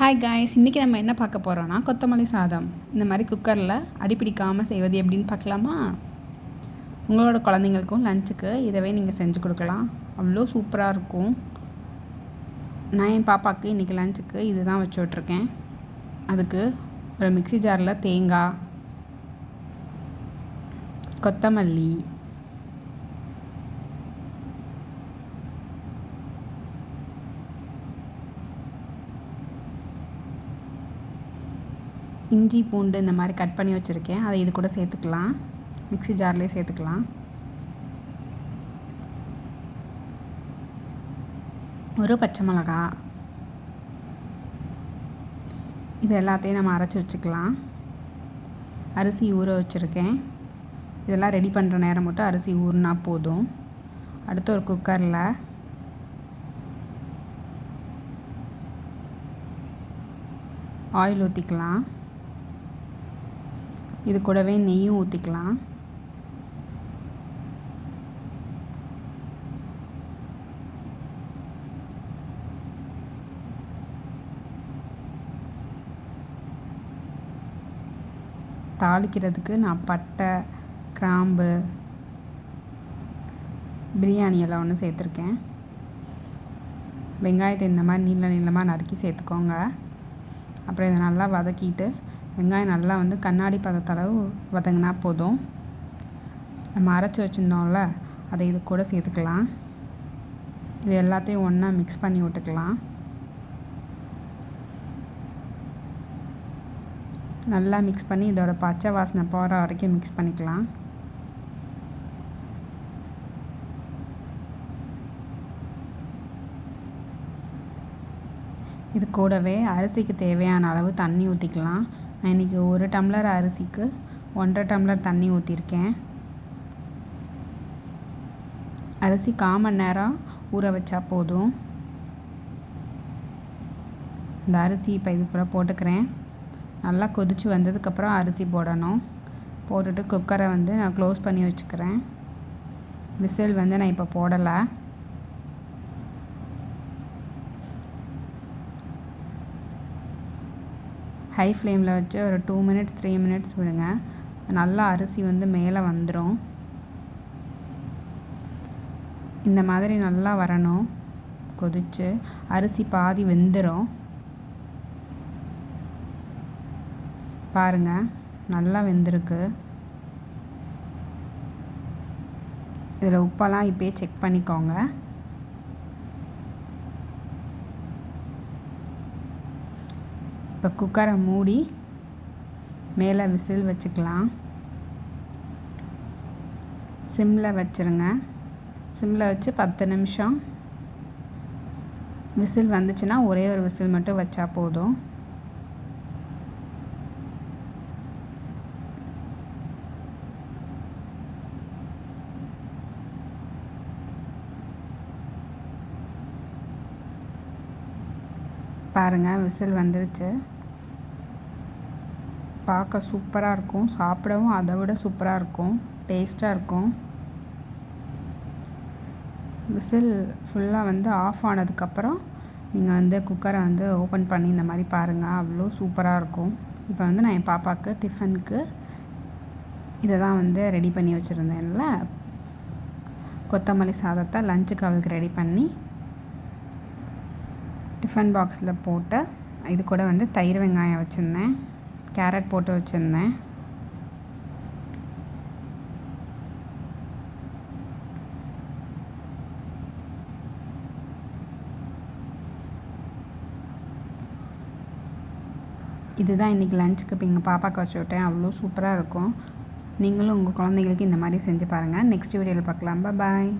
Hi guys இன்றைக்கி நம்ம என்ன பார்க்க போகிறோன்னா கொத்தமல்லி சாதம். இந்த மாதிரி குக்கரில் அடிப்பிடிக்காமல் செய்வது எப்படின்னு பார்க்கலாமா? உங்களோட குழந்தைங்களுக்கும் லஞ்சுக்கு இதவே நீங்கள் செஞ்சு கொடுக்கலாம். அவ்வளோ சூப்பராக இருக்கும். நான் என் பாப்பாவுக்கு இன்றைக்கி லஞ்சுக்கு இது தான் வச்சு விட்ருக்கேன் அதுக்கு ஒரு மிக்சி ஜாரில் தேங்காய் கொத்தமல்லி இஞ்சி பூண்டு இந்த மாதிரி கட் பண்ணி வச்சுருக்கேன். அதை இது கூட சேர்த்துக்கலாம். மிக்சி ஜார்லேயே சேர்த்துக்கலாம். ஒரு பச்சை மிளகா. இது எல்லாத்தையும் நம்ம அரைச்சி வச்சுக்கலாம். அரிசி ஊற வச்சுருக்கேன். இதெல்லாம் ரெடி பண்ணுற நேரம் மட்டும் அரிசி ஊறினா போதும். அடுத்து ஒரு குக்கரில் ஆயில் ஊற்றிக்கலாம் இது கூடவே நெய்யும் ஊற்றிக்கலாம் தாளிக்கிறதுக்கு நான் பட்டை கிராம்பு பிரியாணி எல்லாம் ஒன்று சேர்த்துருக்கேன். வெங்காயத்தை இந்த மாதிரி நீள நீளமாக நறுக்கி சேர்த்துக்கோங்க. அப்புறம் இதை நல்லா வதக்கிட்டு வெங்காயம் நல்லா வந்து கண்ணாடி பதத்தளவு வதங்கினா போதும். நம்ம அரைச்சி வச்சுருந்தோம்ல அதை இது கூட சேர்த்துக்கலாம். இது எல்லாத்தையும் ஒன்றா மிக்ஸ் பண்ணி விட்டுக்கலாம். நல்லா மிக்ஸ் பண்ணி இதோட பச்சை வாசனை போகிற வரைக்கும் மிக்ஸ் பண்ணிக்கலாம். இது கூடவே அரிசிக்கு தேவையான அளவு தண்ணி ஊற்றிக்கலாம் நான் இன்றைக்கி ஒரு டம்ளர் அரிசிக்கு ஒன்றரை டம்ளர் தண்ணி ஊற்றிருக்கேன் அரிசி காமன் நேரம் ஊற வச்சா போதும். இந்த அரிசி இப்போ இதுக்குள்ளே போட்டுக்கிறேன். நல்லா கொதித்து வந்ததுக்கப்புறம் அரிசி போடணும். போட்டுட்டு குக்கரை வந்து நான் க்ளோஸ் பண்ணி வச்சுக்கிறேன். விசில் வந்து நான் இப்போ போடலை. ஹை ஃப்ளேமில் வச்சு ஒரு டூ மினிட்ஸ் த்ரீ மினிட்ஸ் விடுங்க. நல்லா அரிசி வந்து மேலே வந்துடும் இந்த மாதிரி நல்லா வரணும். கொதித்து அரிசி பாதி வெந்துடும் பாருங்கள் நல்லா வெந்திருக்கு. இதில் உப்பெல்லாம் இப்போயே செக் பண்ணிக்கோங்க. இப்போ குக்கரை மூடி மேலே விசில் வச்சுக்கலாம். சிம்மில் வச்சுருங்க. சிம்மில் வச்சு பத்து நிமிஷம். விசில் வந்துச்சுன்னா ஒரே ஒரு விசில் மட்டும் வச்சா போதும். பாருங்கள் விசில் வந்துருச்சு. பார்க்க சூப்பராக இருக்கும். சாப்பிடவும் அதை விட சூப்பராக இருக்கும். டேஸ்ட்டாக இருக்கும். விசில் ஃபுல்லாக வந்து ஆஃப் ஆனதுக்கப்புறம் நீங்கள் வந்து குக்கரை வந்து ஓப்பன் பண்ணி இந்த மாதிரி பாருங்கள் அவ்வளோ சூப்பராக இருக்கும். இப்போ வந்து நான் என் பாப்பாவுக்கு டிஃபனுக்கு இதை தான் வந்து ரெடி பண்ணி வச்சுருந்தேன்ல. கொத்தமல்லி சாதத்தை லஞ்சுக்கு அவளுக்கு ரெடி பண்ணி டிஃபன் பாக்ஸில் போட்டு இது கூட வந்து தயிர் வெங்காயம் வச்சுருந்தேன். கேரட் போட்டு வச்சுருந்தேன். இதுதான் இன்றைக்கி லஞ்சுக்கு இப்போ எங்கள் பாப்பாவுக்கு வச்சு விட்டேன். அவ்வளோ சூப்பராக இருக்கும். நீங்களும் உங்கள் குழந்தைங்களுக்கு இந்த மாதிரி செஞ்சு பாருங்கள் நெக்ஸ்ட் வீடியோவில் பார்க்கலாம். பாய்